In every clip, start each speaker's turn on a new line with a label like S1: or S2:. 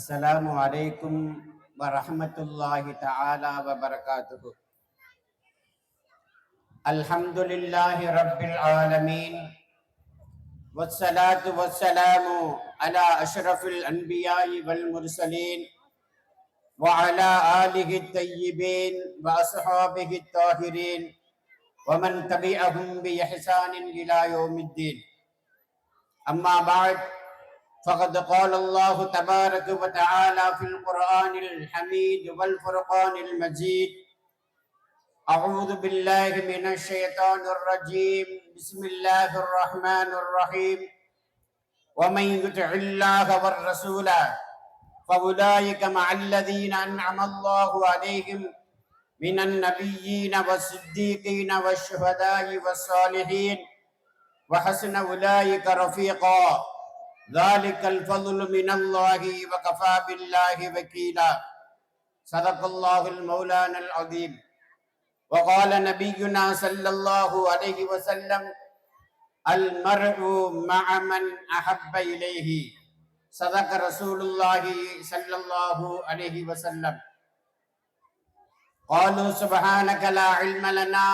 S1: السلام عليكم ورحمة الله تعالى وبركاته. الحمد لله رب العالمين. والصلاة والسلام على أشرف الأنبياء والمرسلين وعلى آله الطيبين وأصحابه الطاهرين ومن تبعهم بإحسان إلى يوم الدين. أما بعد فقد قال الله تبارك وتعالى في القرآن الحميد والفرقان المجيد. أعوذ بالله من الشيطان الرجيم. بسم الله الرحمن الرحيم. ومن يطع الله والرسول فأولئك مع الذين أنعم الله عليهم من النبيين والصديقين والشهداء والصالحين. وحسن أولئك رفيقا. ذلك الفضل من الله وكفى بالله وكيلا. صدق الله المولانا العظيم. وقال نبينا صلى الله عليه وسلم المرء مع من أحب إليه. صدق رسول الله صلى الله عليه وسلم. قالوا سبحانك لا علم لنا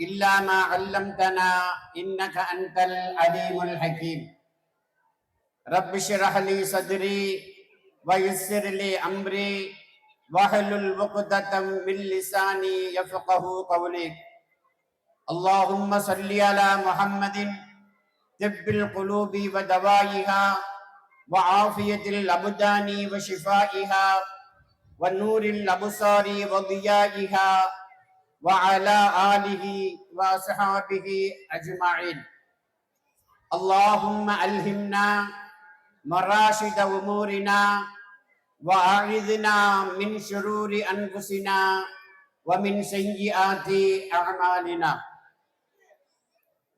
S1: إلا ما علمتنا إنك أنت العليم الحكيم. رب اشرح لي صدري ويسر لي أمري واحلل عقدة من لساني يفقه قولي. اللهم صل على محمد طب القلوب ودوائها وعافية الأبدان وشفائها ونور الأبصار وضيائها وعلى آله وأصحابه أجمعين. اللهم ألهمنا مراشد أمورنا وأعذنا من شرور أنفسنا ومن سيئات أعمالنا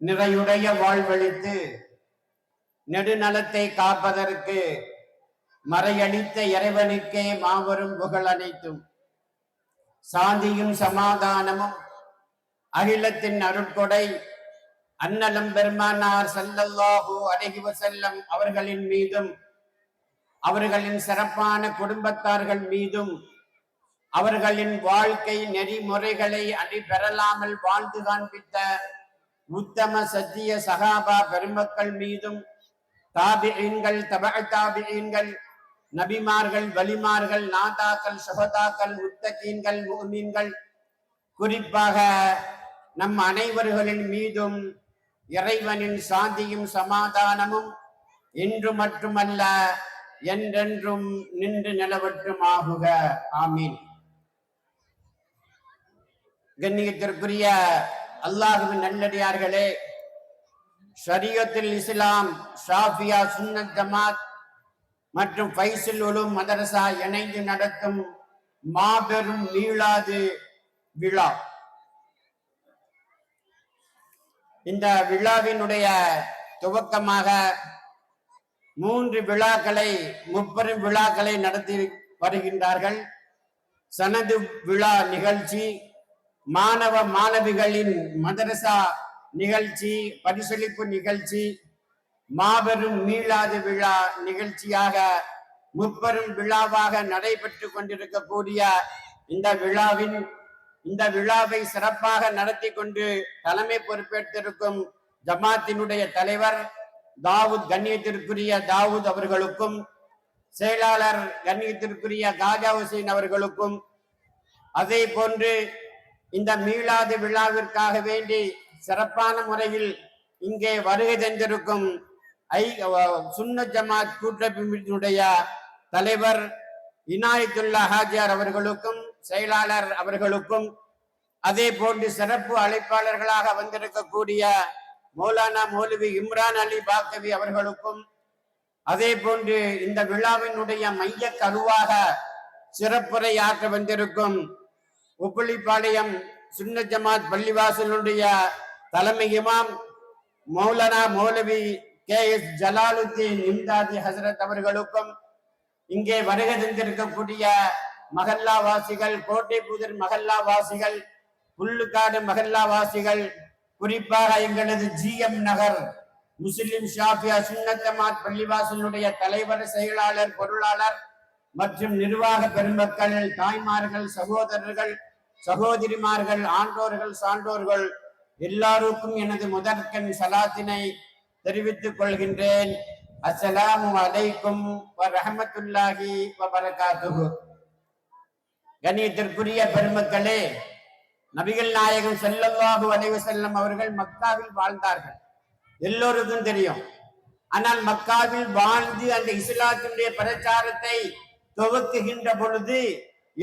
S1: நிறையுடைய வாழ்வழித்து நெடுநலத்தை காப்பதற்கு மறையளித்த இறைவனுக்கே மாபெரும் புகழ் அனைத்தும் சாந்தியும் சமாதானமும் அகிலத்தின் அருட்கொடை அன்னலம் பெருமானார் சல்லல்லாஹு அலைஹி வசல்லம் அவர்களின் மீதும் அவர்களின் சிறப்பான குடும்பத்தார்கள் மீதும் அவர்களின் வாழ்க்கை நெறிமுறைகளை அடி பெறலாமல் வாழ்ந்து காண்பித்த உத்தம சத்திய சகாபா பெருமக்கள் மீதும் தாபியீன்கள் தப தாபியீன்கள் நபிமார்கள் வலிமார்கள் நாதாக்கள் சுகதாக்கள் முத்தகீன்கள் முகமீன்கள் குறிப்பாக நம் அனைவர்களின் மீதும் இறைவனின் சாந்தியும் சமாதானமும் இன்று மட்டுமல்ல என்றென்றும் நின்று நிலவற்றுமாகுக. ஆமீன். கண்ணியத்திற்குரிய அல்லாஹுவின் நல்லடியார்களே ஷரியத்தில் இஸ்லாம் ஷாஃபியா சுன்னத் ஜமாத் மற்றும் பைசில் உலும் மதரசா இணைந்து நடத்தும் மாபெரும் மீளாது விழா. இந்த விழாவினுடைய துவக்கமாக மூன்று விழாக்களை முப்பெரும் விழாக்களை நடத்தி வருகின்றார்கள். சனது விழா நிகழ்ச்சி மாணவ மாணவிகளின் மதரசா நிகழ்ச்சி பரிசளிப்பு நிகழ்ச்சி மாபெரும் மீளாது விழா நிகழ்ச்சியாக முப்பெரும் விழாவாக நடைபெற்று கொண்டிருக்கக்கூடிய இந்த விழாவின் இந்த விழாவை சிறப்பாக நடத்தி கொண்டு தலைமை பொறுப்பேற்றிருக்கும் ஜமாத்தினுடைய தலைவர் தாவூத் கண்ணியத்திற்குரிய தாவூத் அவர்களுக்கும் செயலாளர் கண்ணியத்திற்குரிய காஜா ஹுசைன் அவர்களுக்கும் அதே போன்று இந்த மீளாது விழாவிற்காக வேண்டி சிறப்பான முறையில் இங்கே வருகை தந்திருக்கும் ஐ சுன்ன ஜமாத் கூட்டமைப்பினுடைய தலைவர் இனாயத்துல்லா ஹாஜியார் அவர்களுக்கும் செயலாளர் அவர்களுக்கும் அதே போன்று சிறப்பு அழைப்பாளர்களாக வந்திருக்கக்கூடிய மௌலானா மௌலவி இம்ரான் அலி பாக்கவி அவர்களுக்கும் அதே போன்று இந்த விழாவினுடைய மைய கருவாக சிறப்புரை ஆற்ற வந்திருக்கும் உப்புளிப்பாளையம் சுன்ன ஜமாத் பள்ளிவாசலுடைய தலைமை இமாம் மௌலானா மௌலவி கே எஸ் ஜலாலுத்தீன் இம்தாதி ஹசரத் அவர்களுக்கும் இங்கே வருகை தந்திருக்கக்கூடிய மகல்லா வாசிகள் கோட்டை மகல்லா வாசிகள் புல்லுக்காடு மகல்லா வாசிகள் குறிப்பாக எங்களது ஜிஎம் நகர் முஸ்லிம் ஷாஃபியா சுன்னத் பள்ளிவாசலுடைய தலைவர் செயலாளர் பொருளாளர் மற்றும் நிர்வாக பெருமக்கள் தாய்மார்கள் சகோதரர்கள் சகோதரிமார்கள் ஆண்டோர்கள் சான்றோர்கள் எல்லாருக்கும் எனது முதற்கண் சலாத்தினை தெரிவித்துக் கொள்கின்றேன். அஸ்ஸலாமு அலைக்கும் வ ரஹமத்துல்லாஹி கண்ணியத்திற்குரிய பெருமக்களே நபிகள் நாயகம் ஸல்லல்லாஹு அலைஹி செல்லம் அவர்கள் மக்காவில் வாழ்ந்தார்கள். எல்லோருக்கும் தெரியும். ஆனால் மக்காவில் வாழ்ந்து அந்த இஸ்லாத்தினுடைய பிரச்சாரத்தை துவக்குகின்ற பொழுது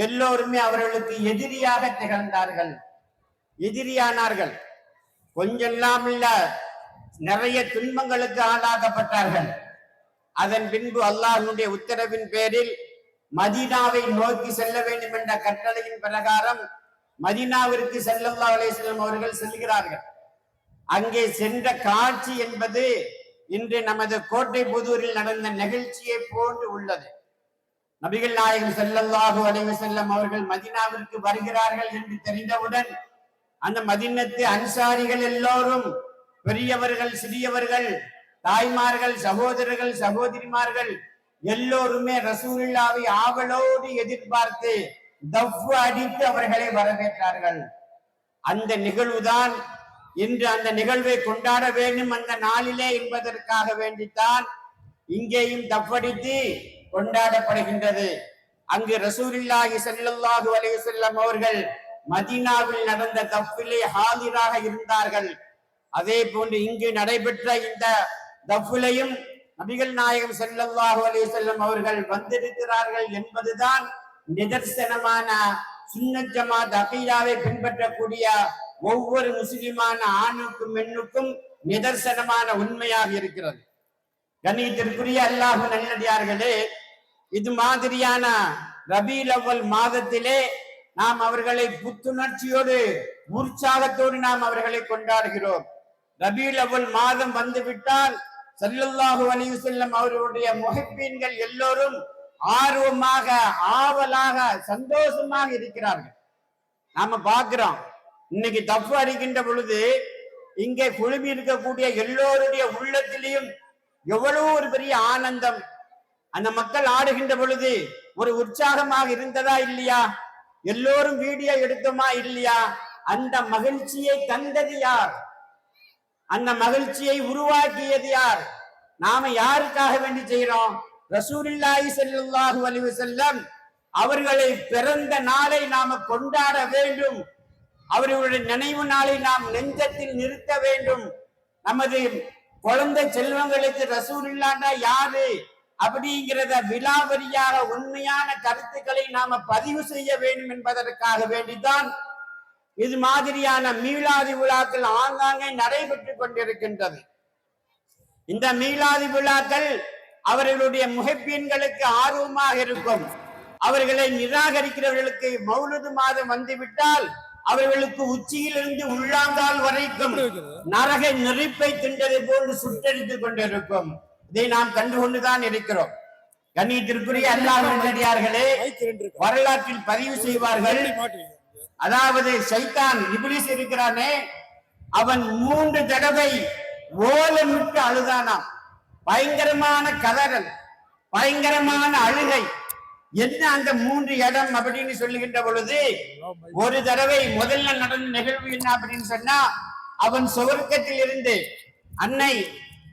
S1: எல்லோருமே அவர்களுக்கு எதிரியாக திகழ்ந்தார்கள். எதிரியானார்கள். கொஞ்செல்லாம் இல்ல நிறைய துன்பங்களுக்கு ஆளாக்கப்பட்டார்கள். அதன் பின்பு அல்லாஹனுடைய உத்தரவின் பேரில் மதீனாவை நோக்கி செல்ல வேண்டும் என்ற கட்டளையின் பிரகாரம் மதீனாவிற்கு செல்லல்லா அலேஸ்லம் அவர்கள் செல்கிறார்கள். அங்கே சென்ற காட்சி என்பது இன்று நமது கோட்டை புதூரில் நடந்த நிகழ்ச்சியை போன்று உள்ளது. நபிகள் நாயகம் செல்லல்லாஹு அலைவு செல்லம் அவர்கள் மதீனாவிற்கு வருகிறார்கள் என்று தெரிந்தவுடன் அந்த மதினத்து அன்சாரிகள் எல்லோரும் பெரியவர்கள் சிறியவர்கள் தாய்மார்கள் சகோதரர்கள் சகோதரிமார்கள் எல்லோருமே ரசூலுல்லாவை ஆவலோடு எதிர்பார்த்து தவ்வு அடித்து அவர்களை வரவேற்றார்கள். அந்த நிகழ்வுதான் இன்று அந்த நிகழ்வை கொண்டாட வேண்டும் அந்த நாளிலே என்பதற்காக வேண்டித்தான் இங்கேயும் தப்படித்து கொண்டாடப்படுகின்றது. அங்கு ரசூலில்லாஹி செல்லல்லாஹு அலைஹி செல்லம் அவர்கள் மதீனாவில் நடந்த தஃபிலே ஹாதிராக இருந்தார்கள். அதே போன்று இங்கு நடைபெற்ற இந்த தஃபிலையும் நபிகள் நாயகம் செல்லவாக அலைஹி செல்லும் அவர்கள் வந்திருக்கிறார்கள் என்பதுதான் நிதர்சனமான சுன்னத் ஜமாத் அகீதாவை பின்பற்றக்கூடிய ஒவ்வொரு முஸ்லிமான ஆணுக்கும் பெண்ணுக்கும் நிதர்சனமான உண்மையாக இருக்கிறது. கணிதத்திற்குரிய அல்லாஹ் நல்லடியார்களே இது மாதிரியான ரபீல் அவ்வல் மாதத்திலே நாம் அவர்களை புத்துணர்ச்சியோடு உற்சாகத்தோடு நாம் அவர்களை கொண்டாடுகிறோம். ரபீல் அவ்வல் மாதம் வந்துவிட்டால் சல்லல்லாஹு அலைஹி செல்லும் அவர்களுடைய முகப்பீன்கள் எல்லோரும் ஆர்வமாக ஆவலாக சந்தோஷமாக இருக்கிறார்கள். நாம பாக்குறோம் இன்னைக்கு தப்பு அறிகின்ற பொழுது இங்கே குழுமி இருக்கக்கூடிய எல்லோருடைய உள்ளத்திலையும் எவ்வளவு ஒரு பெரிய ஆனந்தம். அந்த மக்கள் ஆடுகின்ற பொழுது ஒரு உற்சாகமாக இருந்ததா இல்லையா? எல்லோரும் வீடியோ எடுத்தோமா இல்லையா? அந்த மகிழ்ச்சியை தந்தது யார்? அந்த மகிழ்ச்சியை உருவாக்கியது யார்? நாம யாருக்காக வேண்டி செய்யறோம் ரசூலுல்லாஹி ஸல்லல்லாஹு அலிவு செல்லம் அவர்களை பிறந்த நாளை நாம கொண்டாட வேண்டும். அவர்களுடைய நினைவு நாளை நாம் நெஞ்சத்தில் நிறுத்த வேண்டும். நமது குழந்தை செல்வங்களுக்கு ரசூலுல்லாண்டா யாரு? அப்படிங்கிறத விலாவரியாக உண்மையான கருத்துக்களை நாம பதிவு செய்ய வேண்டும் என்பதற்காக வேண்டிதான் இது மாதிரியான மீளாதி விழாக்கள் ஆங்காங்கே நடைபெற்றுக் கொண்டிருக்கின்றது. இந்த மீளாதி விழாக்கள் அவர்களுடைய முகப்பீன்களுக்கு ஆர்வமாக இருக்கும். அவர்களை நிராகரிக்கிறவர்களுக்கு மௌனது மாதம் வந்துவிட்டால் அவர்களுக்கு உச்சியிலிருந்து உள்ளாங்கால் வரைக்கும் நரக நெருப்பை தின்றது போன்று சுட்டெடுத்துக் கொண்டிருக்கும். இதை நாம் கண்டுகொண்டுதான் இருக்கிறோம். கண்ணியத்திற்குரிய அல்லாஹ் வரலாற்றில் பதிவு செய்வார்கள். அதாவது சைத்தான் இபிலிஸ் இருக்கிறானே அவன் மூன்று தடவை ஓலமிட்டு அழுதானாம். பயங்கரமான கதறல் பயங்கரமான அழுகை. என்ன அந்த மூன்று இடம் அப்படின்னு சொல்லுகின்ற பொழுது ஒரு தடவை முதல்ல நடந்த நிகழ்வு என்ன அப்படின்னு சொன்னா அவன் சுவர்க்கத்தில் இருந்து அன்னை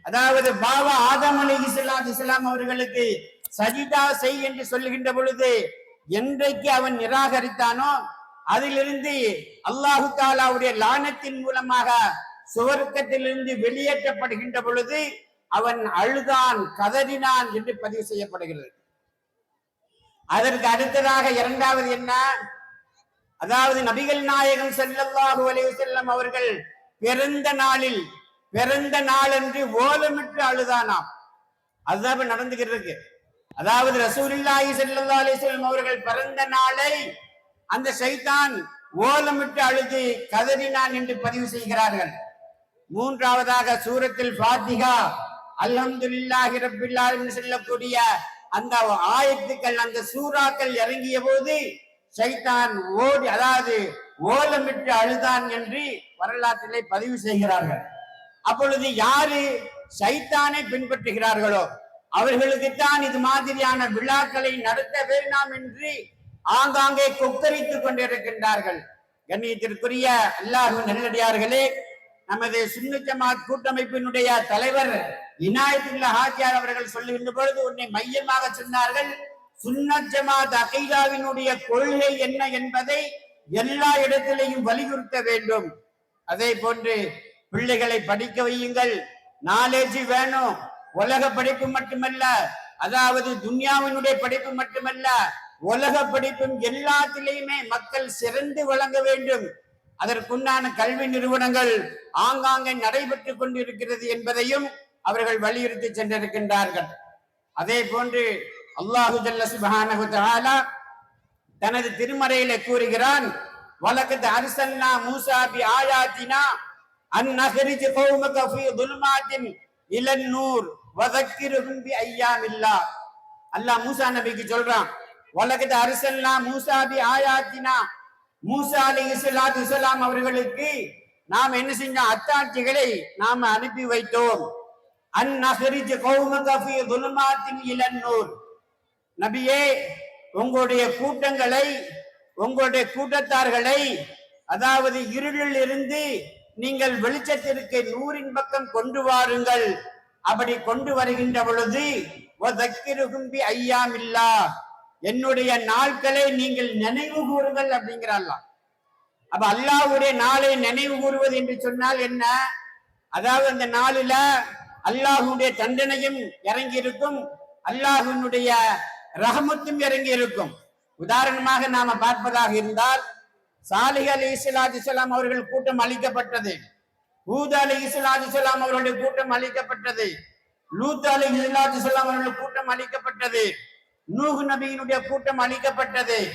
S1: அதாவது பாபா ஆதம் அலி இஸ்லாம் இஸ்லாம் அவர்களுக்கு சஜிதா செய் என்று சொல்லுகின்ற பொழுது என்றைக்கு அவன் நிராகரித்தானோ அதிலிருந்து அல்லாஹு தாலாவுடைய லானத்தின் மூலமாக சுவர்க்கத்திலிருந்து வெளியேற்றப்படுகின்ற பொழுது அவன் அழுதான் கதறினான் என்று பதிவு செய்யப்படுகிறது. அதற்கு அடுத்ததாக இரண்டாவது என்ன? அதாவது நபிகள் நாயகம் செல்லல்லாஹு அலைஹி வஸல்லம் அவர்கள் பிறந்த நாளில் பிறந்த நாளன்று ஓலமிட்டு அழுதானாம். அதுதான் நடந்துகிட்டு இருக்கு. அதாவது ரசூலுல்லாஹி செல்லல்லா அலைஹி வஸல்லம் அவர்கள் பிறந்த நாளை அந்த சைத்தான் ஓலமிட்டு அழுது கதறினான் என்று பதிவு செய்கிறார்கள். மூன்றாவதாக சூரத்தில் பாத்திகா அல்ஹம்துலில்லாஹி ரப்பில் சொல்லக்கூடிய அந்த ஆயத்துக்கள் அந்த சூறாக்கள் இறங்கிய போது சைத்தான் ஓடி அதாவது ஓலமிட்டு அழுதான் என்று வரலாற்றிலே பதிவு செய்கிறார்கள். அப்பொழுது யாரு சைத்தானை பின்பற்றுகிறார்களோ அவர்களுக்குத்தான் இது மாதிரியான விழாக்களை நடத்த வேண்டாம் என்று ஆங்காங்கே கொக்கரித்துக் கொண்டிருக்கின்றார்கள். கண்ணியத்திற்குரிய எல்லாரும் நல்லடியார்களே நமது சுன்ன ஜமாத் கூட்டமைப்பினுடைய தலைவர் இனாயத்துல்லா ஹாஜியார் அவர்கள் சொல்லுகின்ற பொழுது உன்னை மையமாக சொன்னார்கள் சுன்னத் ஜமாத் அகைதாவினுடைய கொள்கை என்ன என்பதை எல்லா இடத்திலையும் வலியுறுத்த வேண்டும். அதே போன்று பிள்ளைகளை படிக்க வையுங்கள் நாலேஜ் வேணும். உலக படிப்பு மட்டுமல்ல அதாவது துன்யாவினுடைய படிப்பு மட்டுமல்ல உலக படிப்பும் எல்லாத்திலையுமே மக்கள் சிறந்து வழங்க வேண்டும். அதற்குண்டான கல்வி நிறுவனங்கள் ஆங்காங்கே நடைபெற்றுக் கொண்டிருக்கிறது என்பதையும் அவர்கள் வலியுறுத்தி சென்றிருக்கின்றார்கள். அதே போன்று அல்லாஹு ஜல்ல தஆலா தனது திருமறையில கூறுகிறான் வலக்கத் அர்சல்னா மூசா பி ஆயாத்தினா அன் நஹரிஜ் கௌமக ஃபீ துல்மாத்தின் இலன் நூர் வதக்கிருஹும் பி ஐயாமில்லா. அல்லாஹ் மூசா நபிக்கு சொல்றான் வழக்கத்தை அரசல்லா மூசாபி ஆயாத்தினா மூசா இஸ்லாத் இசலாம் அவர்களுக்கு நாம் என்ன செஞ்சோம்? அத்தாட்சிகளை நாம் அனுப்பி வைத்தோம். அன் கௌமகஃபி கௌமக ஃபீ துல்மாத்தின் நபியே உங்களுடைய கூட்டங்களை உங்களுடைய கூட்டத்தார்களை அதாவது இருளில் இருந்து நீங்கள் வெளிச்சத்திற்கு நூறின் பக்கம் கொண்டு வாருங்கள். அப்படி கொண்டு வருகின்ற பொழுது ஐயாமில்லா. என்னுடைய நாட்களை நீங்கள் நினைவு கூறுங்கள் அப்படிங்கிறால்லாம் அப்ப அல்லாஹுடைய நாளை நினைவு கூறுவது என்று சொன்னால் என்ன? அதாவது அந்த நாளில அல்லாஹுடைய தண்டனையும் இறங்கி இருக்கும் அல்லாஹுனுடைய ரஹமத்தும் இறங்கி இருக்கும் உதாரணமாக நாம பார்ப்பதாக இருந்தால் சாலிஹ் அலி இஸ்லாத் இஸ்லாம் அவர்கள் கூட்டம் அளிக்கப்பட்டது. ஹூத் அலி இஸ்லாத் இஸ்லாம் அவர்களுடைய கூட்டம் அளிக்கப்பட்டது. லூத் அலி இஸ்லாத் இஸ்லாம் அவர்களுடைய கூட்டம் அளிக்கப்பட்டது. நூகு நபியினுடைய கூட்டம் அழிக்கப்பட்டது.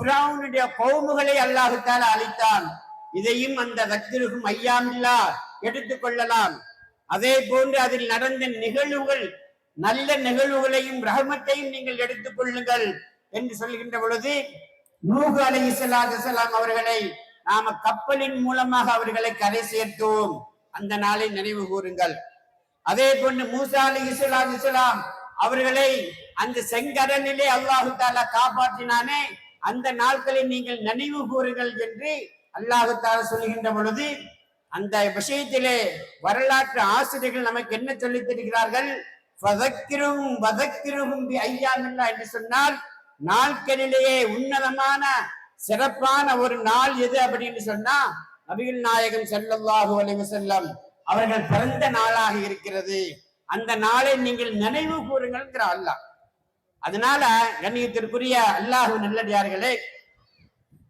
S1: புராவுனுடைய கௌமுகளை அல்லாஹுத்தால அழித்தான். இதையும் அந்த வக்திருக்கும் ஐயாமில்லா எடுத்துக் கொள்ளலாம். அதே போன்று அதில் நடந்த நிகழ்வுகள் நல்ல நிகழ்வுகளையும் ரஹமத்தையும் நீங்கள் எடுத்துக் கொள்ளுங்கள் என்று சொல்கின்ற பொழுது நூகு அலை இஸ்லாம் அவர்களை நாம கப்பலின் மூலமாக அவர்களை கரை சேர்த்தோம். அந்த நாளை நினைவு கூறுங்கள். அதே போன்று மூசா அலி இஸ்லாம் அவர்களை அந்த செங்கடலிலே அல்லாஹு தாலா காப்பாற்றினானே. அந்த நாட்களை நீங்கள் நினைவு கூறுங்கள் என்று அல்லாஹு தாலா சொல்கின்ற பொழுது அந்த விஷயத்திலே வரலாற்று ஆசிரியர்கள் நமக்கு என்ன சொல்லித் தருகிறார்கள்? என்று சொன்னால் நாட்களிலேயே உன்னதமான சிறப்பான ஒரு நாள் எது அப்படின்னு சொன்னா நபிகள் நாயகம் செல்லல்லாஹு அலைவசல்லம் அவர்கள் பிறந்த நாளாக இருக்கிறது. அந்த நாளை நீங்கள் நினைவு கூறுங்கள்ங்கிற அல்லாஹ் அதனால கண்ணியத்திற்குரிய அல்லாஹு நல்லடியார்களே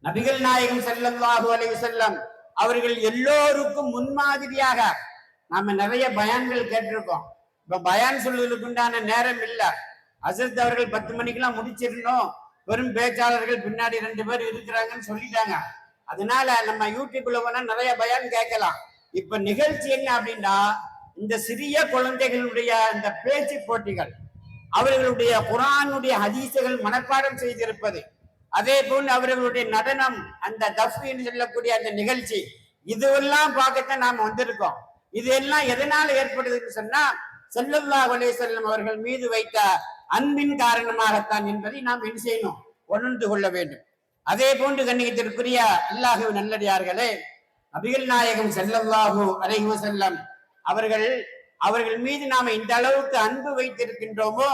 S1: நபிகள் நாயகம் ஸல்லல்லாஹு அலைவு செல்லம் அவர்கள் எல்லோருக்கும் முன்மாதிரியாக நாம நிறைய பயான்கள் கேட்டிருக்கோம். இப்ப பயான் சொல்வதற்கு உண்டான நேரம் இல்ல. அசத் அவர்கள் பத்து மணிக்கெல்லாம் முடிச்சிடணும். வெறும் பேச்சாளர்கள் பின்னாடி ரெண்டு பேர் இருக்கிறாங்கன்னு சொல்லிட்டாங்க. அதனால நம்ம யூடியூப்ல போனா நிறைய பயான் கேட்கலாம். இப்ப நிகழ்ச்சி என்ன அப்படின்னா இந்த சிறிய குழந்தைகளுடைய இந்த பேச்சு போட்டிகள் அவர்களுடைய குரானுடைய ஹதீசுகள் மனப்பாடம் செய்திருப்பது அதே போன்று அவர்களுடைய நடனம் அந்த தஃப் என்று சொல்லக்கூடிய அந்த நிகழ்ச்சி இதுவெல்லாம் பார்க்கத்தான் நாம் வந்திருக்கோம். இது எல்லாம் எதனால ஏற்படுதுன்னு சொன்னா செல்லல்லா செல்லும் அவர்கள் மீது வைத்த அன்பின் காரணமாகத்தான் என்பதை நாம் என்ன செய்யணும்? உணர்ந்து கொள்ள வேண்டும். அதே போன்று கண்ணியத்திற்குரிய அல்லாஹு நல்லடியார்களே அபிகல் நாயகம் செல்லல்லாஹு அலைஹி செல்லம் அவர்கள் அவர்கள் மீது நாம இந்த அளவுக்கு அன்பு வைத்திருக்கின்றோமோ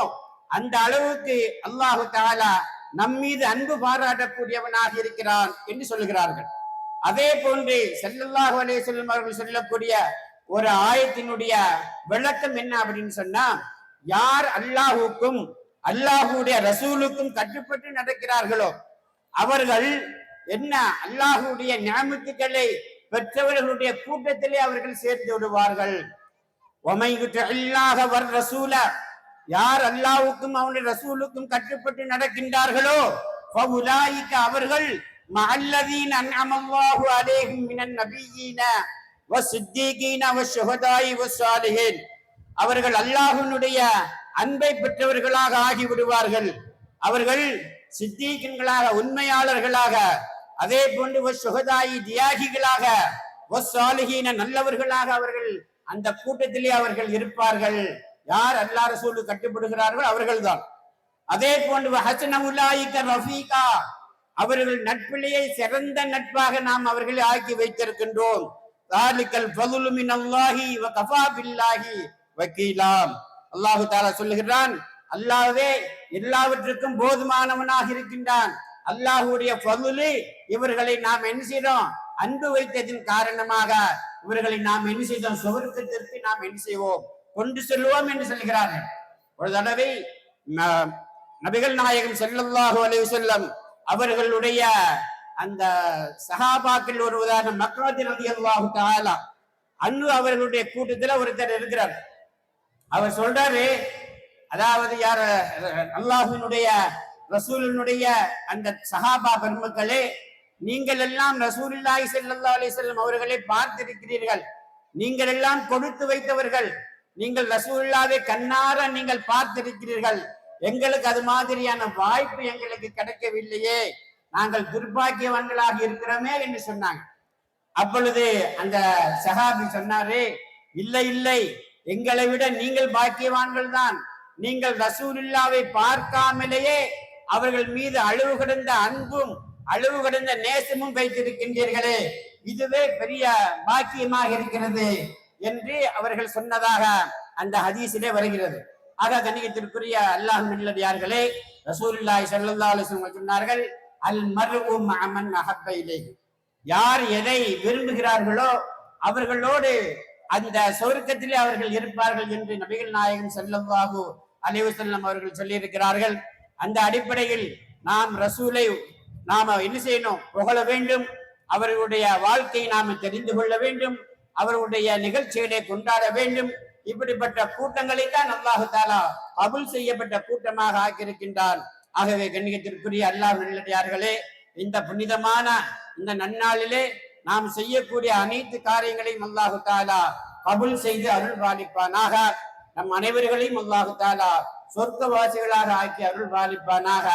S1: அந்த அளவுக்கு அல்லாஹு தாலா நம் மீது அன்பு பாராட்டக்கூடியவனாக இருக்கிறான் என்று சொல்லுகிறார்கள். அதே போன்று செல்லல்லாஹு அலே செல்லும் அவர்கள் சொல்லக்கூடிய ஒரு ஆயத்தினுடைய விளக்கம் என்ன அப்படின்னு சொன்னா யார் அல்லாஹுக்கும் அல்லாஹுடைய ரசூலுக்கும் கட்டுப்பட்டு நடக்கிறார்களோ அவர்கள் என்ன அல்லாஹுடைய ஞாபகத்துக்களை பெற்றவர்களுடைய கூட்டத்திலே அவர்கள் சேர்த்து விடுவார்கள். அல்லாஹ வர் ரசூல யார் அல்லாவுக்கும் அவனுடைய ரசூலுக்கும் கட்டுப்பட்டு நடக்கின்றார்களோ அவர்கள் மஅல்லதீன அன்அமல்லாஹு அலைஹிம் மினன் நபியீன வஸ்ஸித்தீகீன வஷ்ஷுஹதாஇ வஸ்ஸாலிஹீன். அவர்கள் அல்லாஹ்வினுடைய அன்பை பெற்றவர்களாக ஆகி விடுவார்கள் அவர்கள் சித்தீகன்களாக உண்மையாளர்களாக அதே போன்று வஷ்ஷுஹதாஇ தியாகிகளாக நல்லவர்களாக அவர்கள் அந்த கூட்டத்திலே அவர்கள் இருப்பார்கள். யார் அல்லா ரசூலு கட்டுப்படுகிறார்கள் அவர்கள்தான். அதே போன்று ஹசன ரஃபீகா அவர்கள் நட்பிலேயே சிறந்த நட்பாக நாம் அவர்களை ஆக்கி வைத்திருக்கின்றோம். தாலிக்கல் ஃபதுலு மின் அல்லாஹி வ கஃபா பில்லாஹி வக்கீலாம். அல்லாஹு தாலா சொல்லுகிறான் அல்லாவே எல்லாவற்றுக்கும் போதுமானவனாக இருக்கின்றான். அல்லாஹுடைய பொருளு இவர்களை நாம் என்ன செய்தோம்? அன்பு வைத்ததின் காரணமாக இவர்களை நாம் என்ன செய்தோம்? சுவர்க்கத்திற்கு நாம் என்ன செய்வோம்? கொண்டு செல்வோம் என்று சொல்கிறார்கள் ஒரு தடவை ந- நபிகள் நாயகம் செல்லல்லாஹு அலைவு செல்லம் அவர்களுடைய அந்த சகாபாக்கில் ஒரு உதாரணம் மக்ராதி ரலியல்லாஹு தஆலா அன்னு அவர்களுடைய கூட்டத்துல ஒருத்தர் இருக்கிறார். அவர் சொல்றாரு அதாவது யார்? அல்லாஹினுடைய ரசூலினுடைய அந்த சஹாபா பெருமக்களே நீங்கள் எல்லாம் ரசூலுல்லாஹி செல்லல்லா அலி செல்லம் அவர்களை பார்த்திருக்கிறீர்கள். நீங்கள் எல்லாம் கொடுத்து வைத்தவர்கள். நீங்கள் ரசூலுல்லாவை கண்ணார நீங்கள் பார்த்திருக்கிறீர்கள். எங்களுக்கு அது மாதிரியான வாய்ப்பு எங்களுக்கு கிடைக்கவில்லையே. நாங்கள் துர்பாகியவன்களாக இருக்கிறோமே என்று சொன்னாங்க. அப்பொழுது அந்த சஹாபி சொன்னாரு இல்லை இல்லை. எங்களை விட நீங்கள் பாக்கியவான்கள் தான் நீங்கள் ரசூலில்லாவை பார்க்காமலேயே அவர்கள் மீது அளவு கடந்த அன்பும் அளவு கடந்த நேசமும் வைத்திருக்கின்றீர்களே. இதுவே பெரிய பாக்கியமாக இருக்கிறது என்று அவர்கள் சொன்னதாக அந்த ஹதீஸிலே வருகிறது. ஆக கணிகத்திற்குரிய அல்லாஹ் நல்லடியார்களே ரசூலுல்லாஹி ஸல்லல்லாஹு அலைஹி சொன்னார்கள் அல் மருவும் அமன் அகப்பையிலே யார் எதை விரும்புகிறார்களோ அவர்களோடு அந்த சொர்க்கத்திலே அவர்கள் இருப்பார்கள் என்று நபிகள் நாயகம் செல்லவாகு அலைஹி அவர்கள் சொல்லியிருக்கிறார்கள். அந்த அடிப்படையில் நாம் ரசூலை நாம என்ன செய்யணும்? புகழ வேண்டும். அவர்களுடைய வாழ்க்கையை நாம் தெரிந்து கொள்ள வேண்டும். அவர்களுடைய நிகழ்ச்சிகளை கொண்டாட வேண்டும். இப்படிப்பட்ட கூட்டங்களை தான் அல்லாஹு தாலா கபுல் செய்யப்பட்ட கூட்டமாக ஆக்கியிருக்கின்றான். ஆகவே கண்ணியத்திற்குரிய அல்லாஹ் நல்லடியார்களே இந்த புனிதமான இந்த நன்னாளிலே நாம் செய்யக்கூடிய அனைத்து காரியங்களையும் அல்லாஹு தாலா கபுல் செய்து அருள் பாலிப்பானாக நம் அனைவர்களையும் அல்லாஹு தாலா சொர்க்கவாசிகளாக ஆக்கி அருள் பாலிப்பானாக